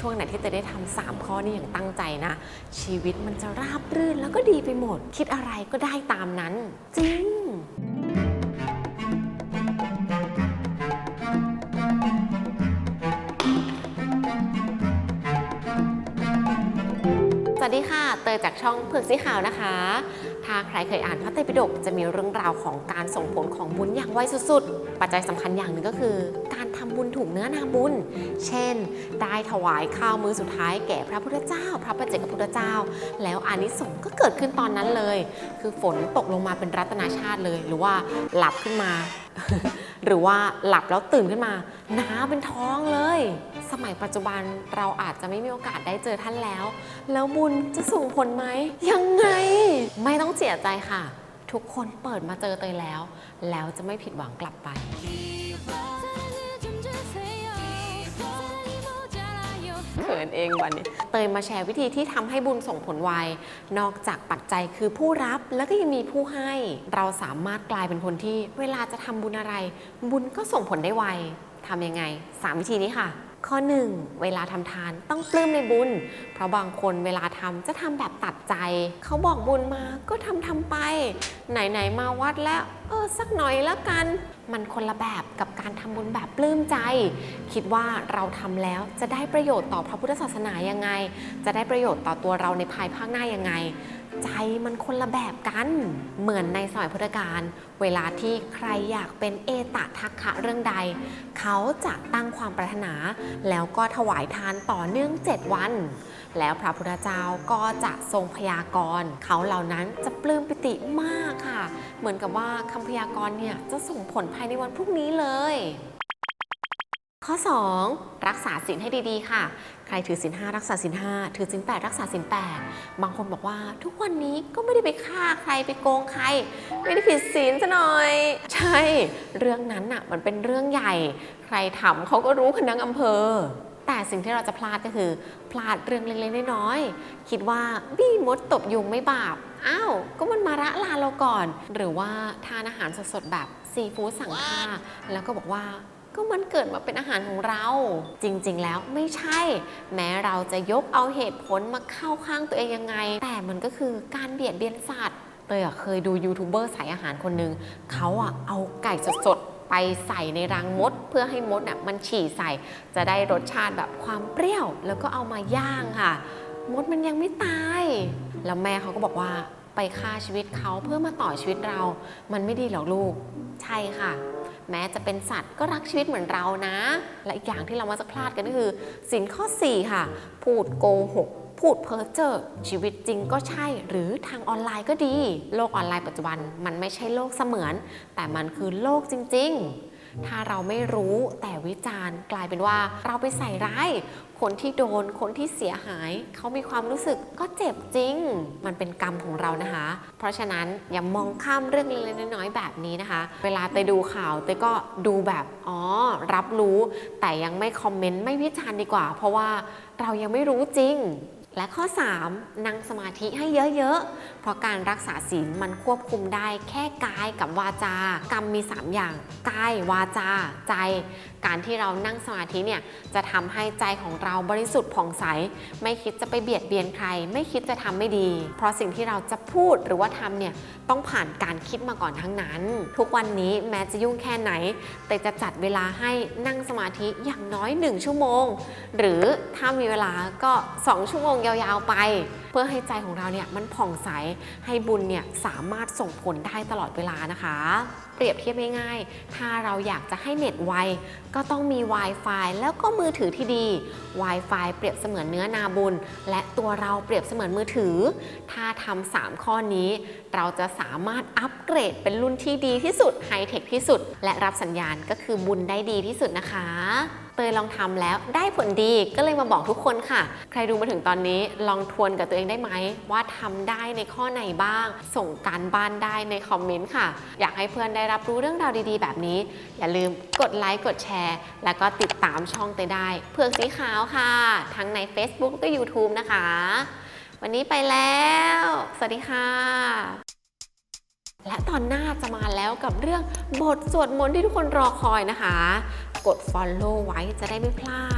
ช่วงไหนที่เตยได้ทำสามข้อนี้อย่างตั้งใจนะ ชีวิตมันจะราบรื่นแล้วก็ดีไปหมด คิดอะไรก็ได้ตามนั้น จริง วัสดีค่ะ เตยจากช่องเผือกสีขาวนะคะ ถ้าใครเคยอ่านพระไตรปิฎกจะมีเรื่องราวของการส่งผลของบุญอย่างไวสุดๆ ปัจจัยสำคัญอย่างหนึ่งก็คือ การทำบุญถูกเนื้อนาบุญ เช่น ได้ถวายข้าวมือสุดท้ายแก่พระพุทธเจ้า พระปัจเจกพุทธเจ้า แล้วอานิสงส์ก็เกิดขึ้นตอนนั้นเลย คือฝนตกลงมาเป็นรัตนาชาติเลย หรือว่าหลับขึ้นมา หรือว่าหลับแล้วตื่นขึ้นมาหนาเป็นท้องเลย สมัยปัจจุบันเราอาจจะไม่มีโอกาสได้เจอท่านแล้ว แล้วบุญจะส่งผลไหม ยังไง ไม่ต้องเสียใจค่ะ ทุกคนเปิดมาเจอเตยแล้ว แล้วจะไม่ผิดหวังกลับไป เขินเองวันนี้ เตยมาแชร์วิธีที่ทำให้บุญส่งผลไวนอกจากปัจจัยคือผู้รับแล้วก็ยังมีผู้ให้ เราสามารถกลายเป็นคนที่เวลาจะทำบุญอะไร บุญก็ส่งผลได้ไวทำยังไง 3 วิธีนี้ค่ะ ข้อ 1 เวลาทำทานต้องปลื้มในบุญ เพราะบางคนเวลาทำจะทำแบบตัดใจ เขาบอกบุญมาก็ทำทำไป ไหนๆมาวัดแล้วเออสักหน่อยแล้วกัน มันคนละแบบกับการทำบุญแบบปลื้มใจ คิดว่าเราทำแล้วจะได้ประโยชน์ต่อพระพุทธศาสนายังไง จะได้ประโยชน์ต่อตัวเราในภายภาคหน้ายังไง ใจมันคนละแบบกัน เหมือนในสมัยพุทธกาลเวลาที่ใครอยากเป็นเอตทัคคะเรื่องใด เขาจะตั้งความปรารถนา แล้วก็ถวายทานต่อเนื่อง 7 วัน แล้วพระพุทธเจ้าก็จะทรงพยากรณ์เขาเหล่านั้นจะปลื้มปิติมากค่ะ เหมือนกับว่าคำพยากรณ์เนี่ยจะส่งผลภายในวันพรุ่งนี้เลย ข้อ 2 รักษาศีลให้ดีๆ ค่ะ ใครถือศีลห้ารักษาศีลห้าถือศีลแปดรักษาศีลแปดบางคนบอกว่า ทุกวันนี้ก็ไม่ได้ไปฆ่าใครไปโกงใคร ไม่ได้ผิดศีลซะหน่อย ใช่ เรื่องนั้นน่ะมันเป็นเรื่องใหญ่ ใครทำเขาก็รู้กันทั้งอำเภอ แต่สิ่งที่เราจะพลาดก็คือ พลาดเรื่องเล็กๆน้อยๆคิดว่าบี้มดตบยุงไม่บาปอ้าว ก็มันมาระลานเราก่อน หรือว่าทานอาหารสดๆแบบซีฟู้ดสั่งฆ่าแล้วก็บอกว่า ก็มันเกิดมาเป็นอาหารของเรา จริงๆ แล้วไม่ใช่ แม้เราจะยกเอาเหตุผลมาเข้าข้างตัวเองยังไง แต่มันก็คือการเบียดเบียนสัตว์เตยเคยดูยูทูบเบอร์สายอาหารคนหนึ่งเขาอะเอาไก่สดๆไปใส่ในรังมด เพื่อให้มดน่ะมันฉี่ใส่ จะได้รสชาติแบบความเปรี้ยว แล้วก็เอามาย่างค่ะ มดมันยังไม่ตาย แล้วแม่เขาก็บอกว่าไปฆ่าชีวิตเขาเพื่อมาต่อชีวิตเรา มันไม่ดีหรอกลูก ใช่ค่ะ แม้จะเป็นสัตว์ก็รักชีวิตเหมือนเรานะ และอีกอย่างที่เรามาจะพลาดกันก็คือสินข้อ 4 ค่ะ พูดโกหกพูดเพ้อเจ้อชีวิตจริงก็ใช่ หรือทางออนไลน์ก็ดี โลกออนไลน์ปัจจุบันมันไม่ใช่โลกเสมือน แต่มันคือโลกจริง ๆ ถ้าเราไม่รู้แต่วิจารณ์กลายเป็นว่าเราไปใส่ร้าย คนที่โดนคนที่เสียหาย เขามีความรู้สึกก็เจ็บจริง มันเป็นกรรมของเรานะคะ เพราะฉะนั้นอย่ามองข้ามเรื่องเล็กๆน้อยๆแบบนี้นะคะ เวลาเตยดูข่าวเตก็ดูแบบอ๋อรับรู้ แต่ยังไม่คอมเมนต์ไม่วิจารณ์ดีกว่า เพราะว่าเรายังไม่รู้จริง และข้อ 3 นั่งสมาธิให้เยอะๆ เพราะการรักษาศีลมันควบคุมได้แค่กายกับวาจา กรรมมี 3 อย่าง กายวาจา ใจ การที่เรานั่งสมาธิเนี่ยจะทำให้ใจของเราบริสุทธิ์ผ่องใส ไม่คิดจะไปเบียดเบียนใคร ไม่คิดจะทำไม่ดี เพราะสิ่งที่เราจะพูดหรือว่าทำเนี่ยต้องผ่านการคิดมาก่อนทั้งนั้น ทุกวันนี้แม้จะยุ่งแค่ไหน แต่จะจัดเวลาให้นั่งสมาธิอย่างน้อย 1 ชั่วโมง หรือถ้ามีเวลาก็ 2 ชั่วโมงยาวๆไป เพื่อให้ใจของเราเนี่ยมันผ่องใสให้บุญเนี่ยสามารถส่งผลได้ตลอดเวลานะคะ เปรียบเทียบง่ายๆ ถ้าเราอยากจะให้เน็ตไวก็ต้องมี Wi-Fi แล้วก็มือถือที่ดี Wi-Fi เปรียบเสมือนเนื้อนาบุญ และตัวเราเปรียบเสมือนมือถือ ถ้าทำ3ข้อนี้ เราจะสามารถอัปเกรดเป็นรุ่นที่ดีที่สุดไฮเทคที่สุด และรับสัญญาณก็คือบุญได้ดีที่สุดนะคะ เตยลองทำแล้วได้ผลดีก็เลยมาบอกทุกคนค่ะ ใครดูมาถึงตอนนี้ลองทวนกับตัวเองได้ไหม ว่าทำได้ในข้อไหนบ้าง ส่งการบ้านได้ในคอมเมนต์ค่ะ อยากให้เพื่อนได้รับรู้เรื่องราวดีๆ แบบนี้ อย่าลืมกดไลค์กดแชร์ แล้วก็ติดตามช่องเตยได้ เพื่อกสีขาวค่ะ ทั้งใน Facebook และ YouTube นะคะ วันนี้ไปแล้ว สวัสดีค่ะและตอนหน้าจะมาแล้วกับเรื่องบทสวดมนต์ที่ทุกคนรอคอยนะคะ ด follow ไว้จะได้ไม่พลาด